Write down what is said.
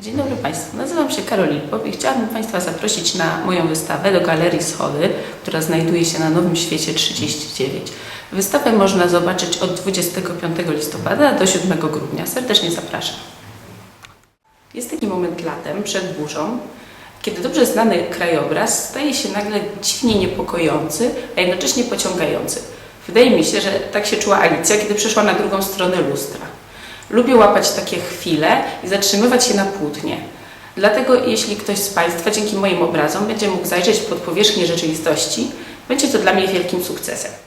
Dzień dobry Państwu, nazywam się Karolin Pop i chciałabym Państwa zaprosić na moją wystawę do Galerii Schody, która znajduje się na Nowym Świecie 39. Wystawę można zobaczyć od 25 listopada do 7 grudnia. Serdecznie zapraszam. Jest taki moment latem, przed burzą, kiedy dobrze znany krajobraz staje się nagle dziwnie niepokojący, a jednocześnie pociągający. Wydaje mi się, że tak się czuła Alicja, kiedy przeszła na drugą stronę lustra. Lubię łapać takie chwile i zatrzymywać się na płótnie. Dlatego jeśli ktoś z Państwa dzięki moim obrazom będzie mógł zajrzeć pod powierzchnię rzeczywistości, będzie to dla mnie wielkim sukcesem.